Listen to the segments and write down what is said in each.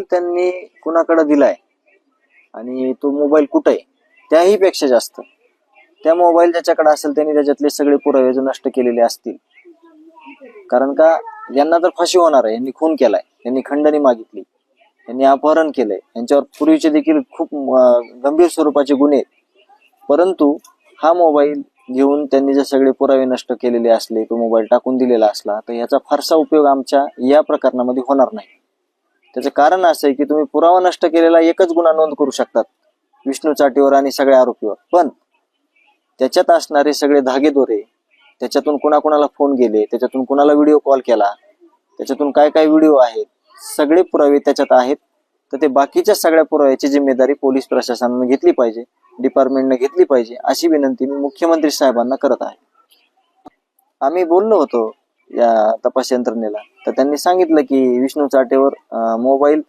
त्यांनी कुणाकडे दिलाय? आणि तो मोबाईल कुठे आहे? त्याही पेक्षा जास्त. त्या मोबाईल ज्याच्याकडे असेल त्यांनी त्याच्यातले सगळे पुरावे जे नष्ट केलेले असतील. कारण का यांना तर फाशी होणार आहे. यांनी खून केलाय. यांनी खंडणी मागितली. यांनी अपहरण केलंय. यांच्यावर पूर्वीचे देखील खूप गंभीर स्वरूपाचे गुन्हे आहेत. परंतु हा मोबाईल घेऊन त्यांनी जे सगळे पुरावे नष्ट केलेले असले तो मोबाईल टाकून दिलेला असला तर याचा फारसा उपयोग आमच्या या प्रकरणामध्ये होणार नाही. त्याचं कारण असं आहे की तुम्ही पुरावा नष्ट केलेला एकच गुन्हा नोंद करू शकतात. विष्णू चाटीवर आणि सगळ्या आरोपीवर. पण त्याच्यात असणारे सगळे धागेदोरे त्याच्यातून कुणाकुणाला फोन गेले त्याच्यातून कुणाला व्हिडिओ कॉल केला त्याच्यातून काय काय व्हिडिओ आहेत सगळे पुरावे त्याच्यात आहेत. तर ते बाकीच्या सगळ्या पुराव्याची जिम्मेदारी पोलीस प्रशासनानं घेतली पाहिजे डिपार्टमेंटने घेतली पाहिजे अशी विनंती मी मुख्यमंत्री साहेबांना करत आहे. आम्ही बोललो होतो या तपास यंत्रणेला. तर त्यांनी सांगितलं की विष्णू चाटेवर मोबाईल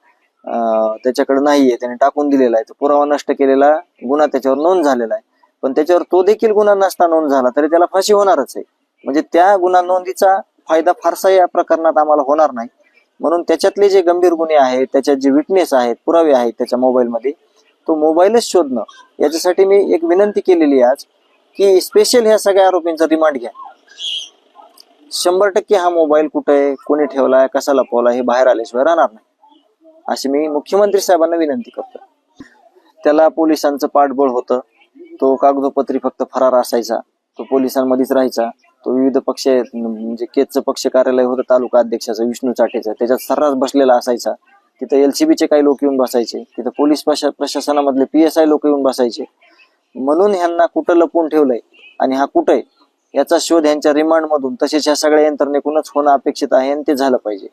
त्याच्याकडे नाहीये. त्याने टाकून दिलेला आहे. तो पुरावा नष्ट केलेला गुन्हा त्याच्यावर नोंद झालेला आहे. पण त्याच्यावर तो देखील गुन्हा नसता नोंद झाला तरी त्याला फाशी होणारच आहे. म्हणजे त्या गुन्हा नोंदीचा फायदा फारसा या प्रकरणात आम्हाला होणार नाही. म्हणून त्याच्यातले जे गंभीर गुन्हे आहेत त्याच्यात जे विटनेस आहेत पुरावे आहेत त्याच्या मोबाईलमध्ये तो मोबाईलच शोधणं. याच्यासाठी मी एक विनंती केलेली आहे आज की स्पेशल ह्या सगळ्या आरोपींचा रिमांड घ्या. शंभर टक्के हा मोबाईल कुठे आहे कोणी ठेवलाय कसा लपवला हे बाहेर आल्याशिवाय राहणार नाही. अशी मी मुख्यमंत्री साहेबांना विनंती करतो त्याला पोलिसांचं पाठबळ होतं. तो कागदोपत्री फक्त फरार असायचा. तो पोलिसांमध्येच राहायचा. तो विविध पक्ष म्हणजे केचचं पक्ष कार्यालय होतं तालुका अध्यक्षाचं विष्णू चाटेचं. त्याच्यात सर्रास बसलेला असायचा. तिथं एलसीबीचे काही लोक येऊन बसायचे. तिथं पोलीस प्रशा- प्रशासनामधले पी एस आय लोक येऊन बसायचे. म्हणून ह्यांना कुठं लपवून ठेवलंय आणि हा कुठं आहे? याचा शोध यांच्या रिमांड मधून तसेच ह्या सगळ्या यंत्रणेकडूनच होणं अपेक्षित आहे आणि ते झालं पाहिजे.